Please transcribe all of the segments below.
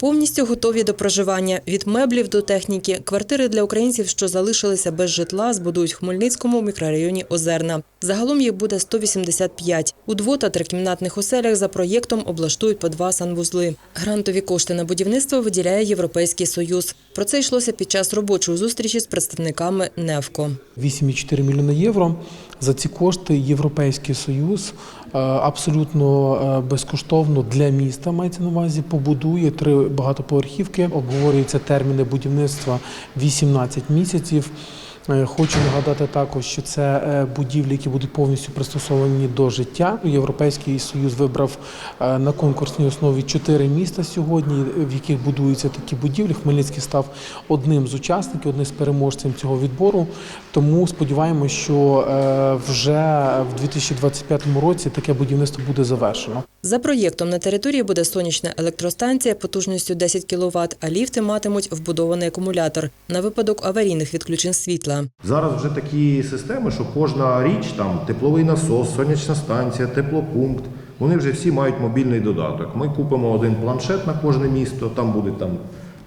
Повністю готові до проживання від меблів до техніки. Квартири для українців, що залишилися без житла, збудують в Хмельницькому мікрорайоні Озерна. Загалом їх буде 185. У дво- та трикімнатних оселях за проєктом облаштують по два санвузли. Грантові кошти на будівництво виділяє Європейський Союз. Про це йшлося під час робочої зустрічі з представниками НЕВКО. 8,4 мільйона євро. За ці кошти Європейський Союз е, абсолютно е, безкоштовно для міста мається на увазі побудує три багатоповерхівки. Обговорюються терміни будівництва 18 місяців. Е, Хочу нагадати також, що це е, будівлі, які будуть повністю пристосовані до життя. Європейський союз вибрав е, на конкурсній основі чотири міста сьогодні, в яких будуються такі будівлі. Хмельницький став одним з учасників, одним з переможців цього відбору. Тому сподіваємося, що вже в 2025 році таке будівництво буде завершено. За проєктом на території буде сонячна електростанція потужністю 10 кВт, а ліфти матимуть вбудований акумулятор на випадок аварійних відключень світла. Зараз вже такі системи, що кожна річ, там тепловий насос, сонячна станція, теплопункт, вони вже всі мають мобільний додаток. Ми купимо один планшет на кожне місто, там буде там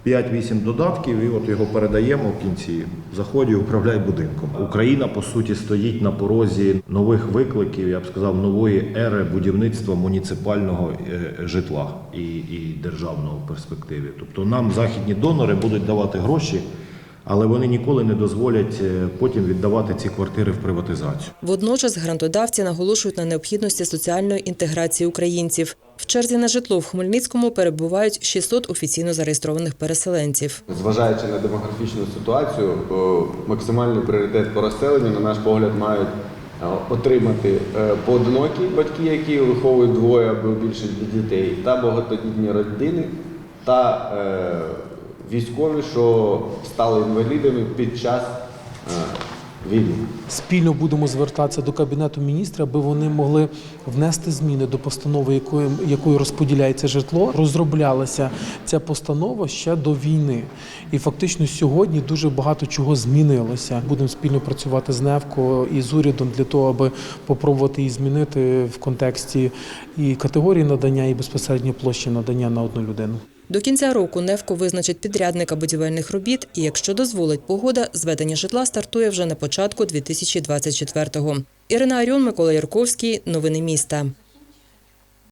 5-8 додатків, і от його передаємо в кінці. Заході, управляй будинком. Україна по суті стоїть на порозі нових викликів, я б сказав, нової ери будівництва муніципального е, житла і, і державного в перспективі. Тобто нам західні донори будуть давати гроші. Але вони ніколи не дозволять е, потім віддавати ці квартири в приватизацію. Водночас грантодавці наголошують на необхідності соціальної інтеграції українців. В черзі на житло в Хмельницькому перебувають 600 офіційно зареєстрованих переселенців. Зважаючи на демографічну ситуацію, максимальний пріоритет по розселенню, на наш погляд, мають е, отримати е, поодинокі батьки, які виховують двоє або більше дітей, та багатодітні родини, та е, військові, що стали інвалідами під час війни. Спільно будемо звертатися до кабінету міністрів, аби вони могли внести зміни до постанови, якою, якою розподіляється житло. Розроблялася ця постанова ще до війни, і фактично сьогодні дуже багато чого змінилося. Будемо спільно працювати з НЕВКО і з урядом для того, аби попробувати її змінити в контексті і категорії надання, і безпосередньо площі надання на одну людину. До кінця року Невко визначить підрядника будівельних робіт, і якщо дозволить погода, зведення житла стартує вже на початку 2024-го. Ірина Аріон, Микола Ярковський. Новини міста.